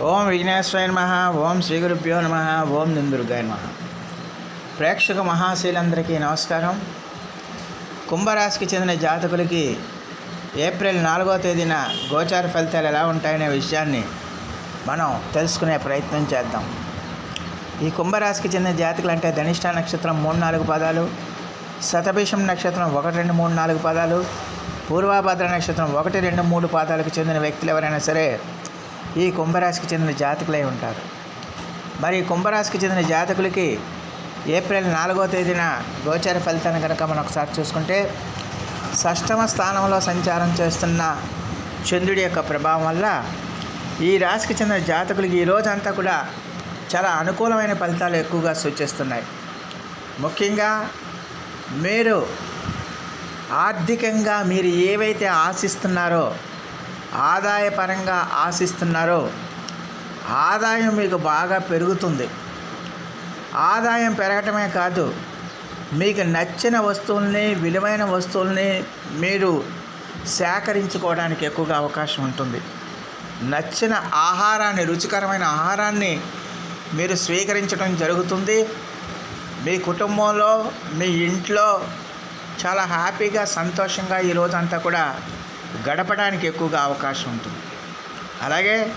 ఓం విఘ్నేశ్వర నమ ఓం శ్రీ గురుభ్యో నమ ఓం నిందుర్గాయ నమ. ప్రేక్షక మహాశీలందరికీ నమస్కారం. కుంభరాశికి చెందిన జాతకులకి ఏప్రిల్ నాలుగో తేదీన గోచార ఫలితాలు ఎలా ఉంటాయనే విషయాన్ని మనం తెలుసుకునే ప్రయత్నం చేద్దాం. ఈ కుంభరాశికి చెందిన జాతకులు అంటే ధనిష్ట నక్షత్రం మూడు నాలుగు పదాలు శతభిషం నక్షత్రం ఒకటి రెండు మూడు నాలుగు పదాలు పూర్వాభద్ర నక్షత్రం ఒకటి రెండు మూడు పాదాలకు చెందిన వ్యక్తులు ఎవరైనా సరే ఈ కుంభరాశికి చెందిన జాతకులై ఉంటారు. మరి కుంభరాశికి చెందిన జాతకులకి ఏప్రిల్ నాలుగో తేదీన గోచార ఫలితాన్ని కనుక మనం ఒకసారి చూసుకుంటే షష్టమ స్థానంలో సంచారం చేస్తున్న చంద్రుడి యొక్క ప్రభావం వల్ల ఈ రాశికి చెందిన జాతకులకి ఈ రోజంతా కూడా చాలా అనుకూలమైన ఫలితాలు ఎక్కువగా సూచిస్తున్నాయి. ముఖ్యంగా మీరు ఆర్థికంగా మీరు ఏవైతే ఆశిస్తున్నారో ఆదాయపరంగా ఆశిస్తున్నారో ఆదాయం మీకు బాగా పెరుగుతుంది. ఆదాయం పెరగటమే కాదు మీకు నచ్చిన వస్తువుల్ని విలువైన వస్తువుల్ని మీరు సేకరించుకోవడానికి ఎక్కువగా అవకాశం ఉంటుంది. నచ్చిన ఆహారాన్ని రుచికరమైన ఆహారాన్ని మీరు స్వీకరించడం జరుగుతుంది. మీ కుటుంబంలో మీ ఇంట్లో చాలా హ్యాపీగా సంతోషంగా ఈ కూడా గడపడానికి ఎక్కువగా అవకాశం ఉంటుంది. అలాగే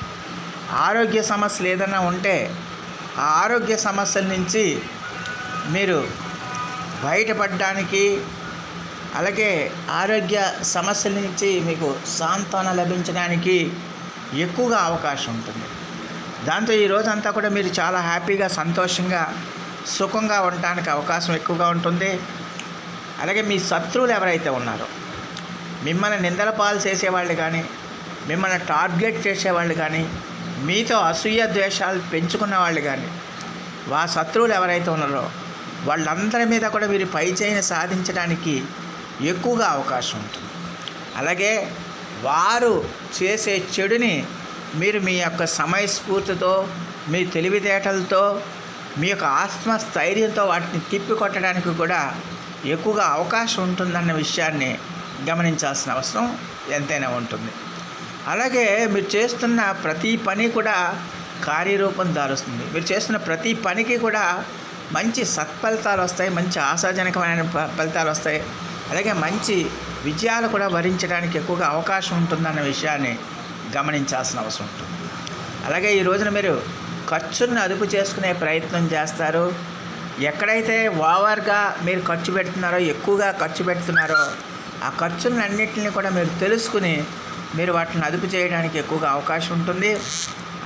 ఆరోగ్య సమస్యలు ఏదైనా ఉంటే ఆ ఆరోగ్య సమస్యల నుంచి మీరు బయటపడడానికి అలాగే ఆరోగ్య సమస్యల నుంచి మీకు సాంత్వన లభించడానికి ఎక్కువగా అవకాశం ఉంటుంది. దాంతో ఈ రోజంతా కూడా మీరు చాలా హ్యాపీగా సంతోషంగా సుఖంగా ఉండటానికి అవకాశం ఎక్కువగా ఉంటుంది. అలాగే మీ శత్రువులు ఎవరైతే ఉన్నారో మిమ్మల్ని నిందల పాలు చేసేవాళ్ళు కానీ మిమ్మల్ని టార్గెట్ చేసేవాళ్ళు కానీ మీతో అసూయ ద్వేషాలు పెంచుకున్న వాళ్ళు కానీ వా శత్రువులు ఎవరైతే ఉన్నారో వాళ్ళందరి మీద కూడా మీరు పైచేయిని సాధించడానికి ఎక్కువగా అవకాశం ఉంటుంది. అలాగే వారు చేసే చెడుని మీరు మీ యొక్క సమయస్ఫూర్తితో మీ తెలివితేటలతో మీ యొక్క ఆత్మస్థైర్యంతో వాటిని తిప్పికొట్టడానికి కూడా ఎక్కువగా అవకాశం ఉంటుందన్న విషయాన్ని గమనించాల్సిన అవసరం ఎంతైనా ఉంటుంది. అలాగే మీరు చేస్తున్న ప్రతి పని కూడా కార్యరూపం దారుస్తుంది. మీరు చేస్తున్న ప్రతి పనికి కూడా మంచి సత్ఫలితాలు వస్తాయి మంచి ఆశాజనకమైన ఫలితాలు వస్తాయి. అలాగే మంచి విజయాలు కూడా వరించడానికి ఎక్కువగా అవకాశం ఉంటుందన్న విషయాన్ని గమనించాల్సిన అవసరం ఉంటుంది. అలాగే ఈ రోజున మీరు ఖర్చును అదుపు చేసుకునే ప్రయత్నం చేస్తారు. ఎక్కడైతే ఓవర్గా మీరు ఖర్చు పెడుతున్నారో ఎక్కువగా ఖర్చు పెడుతున్నారో ఆ ఖర్చులన్నింటినీ కూడా మీరు తెలుసుకుని మీరు వాటిని అదుపు చేయడానికి ఎక్కువగా అవకాశం ఉంటుంది.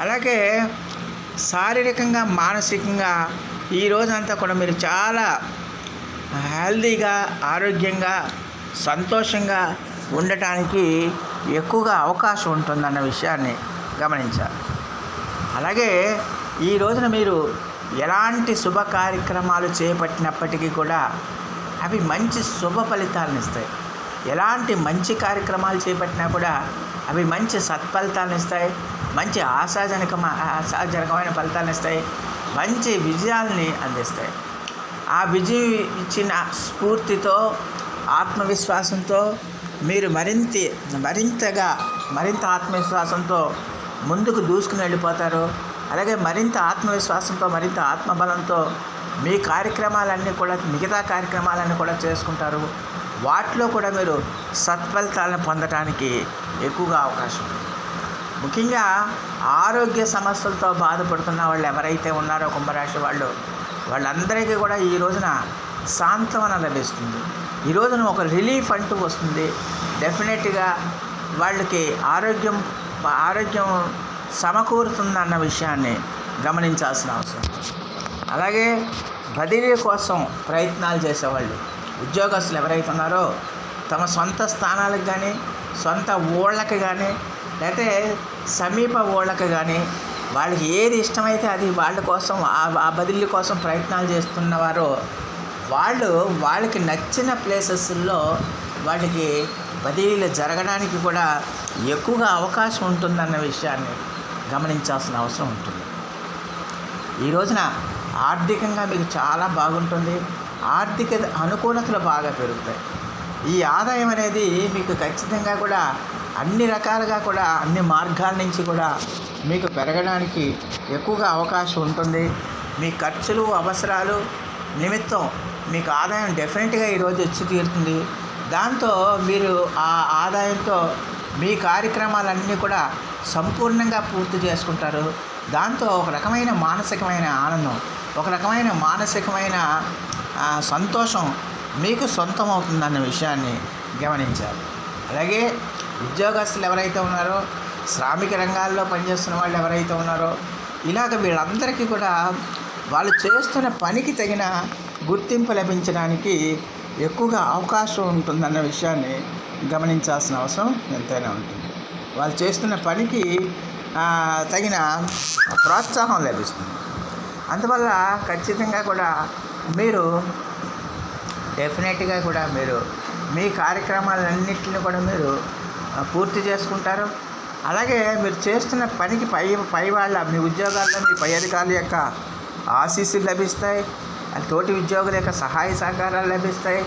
అలాగే శారీరకంగా మానసికంగా ఈ రోజంతా కూడా మీరు చాలా హెల్దీగా ఆరోగ్యంగా సంతోషంగా ఉండటానికి ఎక్కువగా అవకాశం ఉంటుందన్న విషయాన్ని గమనించాలి. అలాగే ఈ రోజున మీరు ఎలాంటి శుభ కార్యక్రమాలు చేపట్టినప్పటికీ కూడా అవి మంచి శుభ ఫలితాలను ఇస్తాయి ఎలాంటి మంచి కార్యక్రమాలు చేపట్టినా కూడా అవి మంచి సత్ఫలితాలను ఇస్తాయి. మంచి ఆశాజనక ఆశాజనకమైన ఫలితాలను ఇస్తాయి. మంచి విజయాల్ని అందిస్తాయి. ఆ విజయం ఇచ్చిన స్ఫూర్తితో ఆత్మవిశ్వాసంతో మీరు మరింత మరింతగా మరింత ఆత్మవిశ్వాసంతో ముందుకు దూసుకుని వెళ్ళిపోతారు. అలాగే మరింత ఆత్మవిశ్వాసంతో మరింత ఆత్మబలంతో మీ కార్యక్రమాలన్నీ కూడా మిగతా కార్యక్రమాలన్నీ కూడా చేసుకుంటారు. వాటిలో కూడా మీరు సత్ఫలితాలను పొందటానికి ఎక్కువగా అవకాశం ఉంది. ముఖ్యంగా ఆరోగ్య సమస్యలతో బాధపడుతున్న వాళ్ళు ఎవరైతే ఉన్నారో కుంభరాశి వాళ్ళు వాళ్ళందరికీ కూడా ఈ రోజున సాంత్వన లభిస్తుంది. ఈ రోజున ఒక రిలీఫ్ అంటూ వస్తుంది. డెఫినెట్గా వాళ్ళకి ఆరోగ్యం ఆరోగ్యం సమకూరుతుందన్న విషయాన్ని గమనించాల్సిన అవసరం. అలాగే బదిలీ కోసం ప్రయత్నాలు చేసేవాళ్ళు ఉద్యోగస్తులు ఎవరైతే ఉన్నారో తమ సొంత స్థానాలకు కానీ సొంత ఊళ్ళకి కానీ లేకపోతే సమీప ఊళ్ళకి కానీ వాళ్ళకి ఏది ఇష్టమైతే అది వాళ్ళ కోసం ఆ- ఆ బదిలీ కోసం ప్రయత్నాలు చేస్తున్నవారో వాళ్ళు వాళ్ళకి నచ్చిన ప్లేసెస్లో వాళ్ళకి బదిలీలు జరగడానికి కూడా ఎక్కువగా అవకాశం ఉంటుందన్న విషయాన్ని గమనించాల్సిన అవసరం ఉంటుంది. ఈ రోజున ఆర్థికంగా మీకు చాలా బాగుంటుంది. ఆర్థిక అనుకూలతలు బాగా పెరుగుతాయి. ఈ ఆదాయం అనేది మీకు ఖచ్చితంగా కూడా అన్ని రకాలుగా కూడా అన్ని మార్గాల నుంచి కూడా మీకు పెరగడానికి ఎక్కువగా అవకాశం ఉంటుంది. మీ ఖర్చులు అవసరాలు నిమిత్తం మీకు ఆదాయం డెఫినెట్గా ఈరోజు వచ్చి తీరుతుంది. దాంతో మీరు ఆ ఆదాయంతో మీ కార్యక్రమాలన్నీ కూడా సంపూర్ణంగా పూర్తి చేసుకుంటారు. దాంతో ఒక రకమైన మానసికమైన ఆనందం ఒక రకమైన మానసికమైన ఆ, సంతోషం మీకు సొంతం అవుతుందన్న విషయాన్ని గమనించాలి. అలాగే ఉద్యోగస్తులు ఎవరైతే ఉన్నారో శ్రామిక రంగాల్లో పనిచేస్తున్న వాళ్ళు ఎవరైతే ఉన్నారో ఇలాగ వీళ్ళందరికీ కూడా వాళ్ళు చేస్తున్న పనికి తగిన గుర్తింపు లభించడానికి ఎక్కువగా అవకాశం ఉంటుందన్న విషయాన్ని గమనించాల్సిన అవసరం ఎంతైనా ఉంటుంది. వాళ్ళు చేస్తున్న పనికి తగిన ప్రోత్సాహం లభిస్తుంది. అందువల్ల ఖచ్చితంగా కూడా మీరు డెఫినెట్గా కూడా మీరు మీ కార్యక్రమాలన్నింటిని కూడా మీరు పూర్తి చేసుకుంటారు. అలాగే మీరు చేస్తున్న పనికి పై పై వాళ్ళ మీ ఉద్యోగాల్లో మీ పై అధికారుల యొక్క ఆశీస్సులు లభిస్తాయి. తోటి ఉద్యోగుల యొక్క సహాయ సహకారాలు లభిస్తాయి.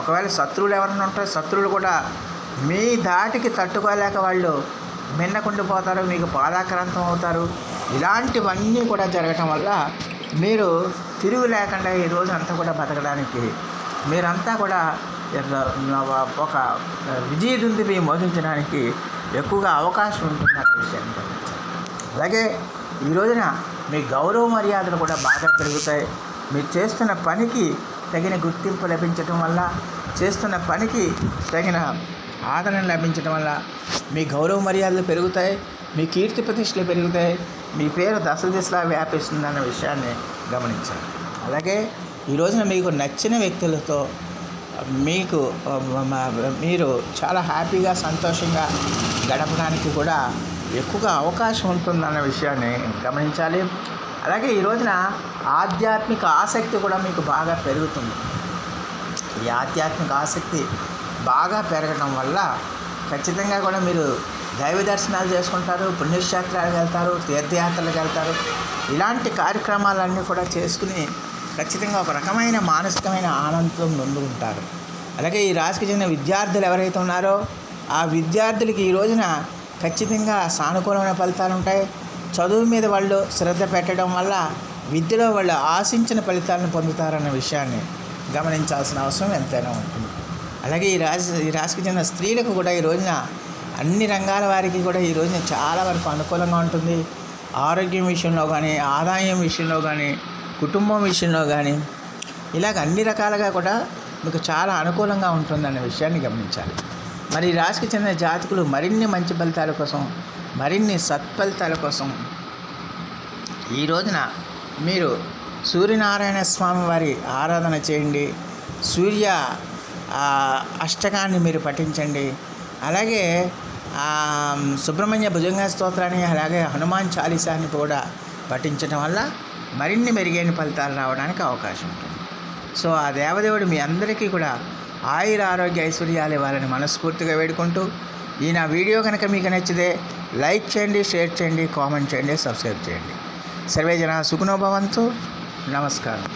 ఒకవేళ శత్రువులు ఎవరైనా ఉంటారు శత్రువులు కూడా మీ దాటికి తట్టుకోలేక వాళ్ళు మిన్నకుండిపోతారు మీకు బాధాక్రాంతం అవుతారు. ఇలాంటివన్నీ కూడా జరగటం వల్ల మీరు తిరుగు లేకుండా ఈ రోజు అంతా కూడా బతకడానికి మీరంతా కూడా ఒక విజయదుంది మీ మోగించడానికి ఎక్కువగా అవకాశం ఉంటుంది అనే విషయాన్ని అలాగే ఈ రోజున మీ గౌరవ మర్యాదలు కూడా బాగా పెరుగుతాయి. మీరు చేస్తున్న పనికి తగిన గుర్తింపు లభించటం వల్ల చేస్తున్న పనికి తగిన ఆదరణ లభించడం వల్ల మీ గౌరవ మర్యాదలు పెరుగుతాయి మీ కీర్తి ప్రతిష్టలు పెరుగుతాయి మీ పేరు దశ దిశలా వ్యాపిస్తుందన్న విషయాన్ని గమనించాలి. అలాగే ఈ రోజున మీకు నచ్చిన వ్యక్తులతో మీకు మీరు చాలా హ్యాపీగా సంతోషంగా గడపడానికి కూడా ఎక్కువగా అవకాశం ఉంటుందన్న విషయాన్ని గమనించాలి. అలాగే ఈ రోజున ఆధ్యాత్మిక ఆసక్తి కూడా మీకు బాగా పెరుగుతుంది. ఈ ఆధ్యాత్మిక ఆసక్తి బాగా పెరగడం వల్ల ఖచ్చితంగా కూడా మీరు దైవ దర్శనాలు చేసుకుంటారు పుణ్యక్షేత్రాలకు వెళ్తారు తీర్థయాత్రలకు వెళ్తారు. ఇలాంటి కార్యక్రమాలన్నీ కూడా చేసుకుని ఖచ్చితంగా ఒక రకమైన మానసికమైన ఆనందం నొందుకుంటారు అలాగే ఈ రాశికి చెందిన విద్యార్థులు ఎవరైతే ఉన్నారో ఆ విద్యార్థులకి ఈ రోజున ఖచ్చితంగా సానుకూలమైన ఫలితాలు ఉంటాయి. చదువు మీద వాళ్ళు శ్రద్ధ పెట్టడం వల్ల విద్యలో వాళ్ళు ఆశించిన ఫలితాలను పొందుతారన్న విషయాన్ని గమనించాల్సిన అవసరం ఎంతైనా ఉంటుంది. అలాగే ఈ రాశి ఈ రాశికి చెందిన స్త్రీలకు కూడా ఈ రోజున అన్ని రంగాల వారికి కూడా ఈ రోజున చాలా వరకు అనుకూలంగా ఉంటుంది. ఆరోగ్యం విషయంలో కానీ ఆదాయం విషయంలో కానీ కుటుంబం విషయంలో కానీ ఇలాగ అన్ని రకాలుగా కూడా మీకు చాలా అనుకూలంగా ఉంటుందన్న విషయాన్ని గమనించాలి. మరి రాశికి చెందిన జాతకులు మరిన్ని మంచి ఫలితాల కోసం మరిన్ని సత్ఫలితాల కోసం ఈ రోజున మీరు సూర్యనారాయణ స్వామి వారి ఆరాధన చేయండి. సూర్య అష్టకాన్ని మీరు పఠించండి. అలాగే సుబ్రహ్మణ్య భుజంగ స్తోత్రాన్ని అలాగే హనుమాన్ చాలీసాన్ని కూడా పఠించడం వల్ల మరిన్ని మెరుగైన ఫలితాలు రావడానికి అవకాశం ఉంటుంది. సో ఆ దేవదేవుడు మీ అందరికీ కూడా ఆయుర ఆరోగ్య ఐశ్వర్యాలు ఇవ్వాలని మనస్ఫూర్తిగా వేడుకుంటూ ఈ నా వీడియో కనుక మీకు నచ్చితే లైక్ చేయండి షేర్ చేయండి కామెంట్ చేయండి సబ్స్క్రైబ్ చేయండి. సర్వే జన సుఖనోభవంతు నమస్కారం.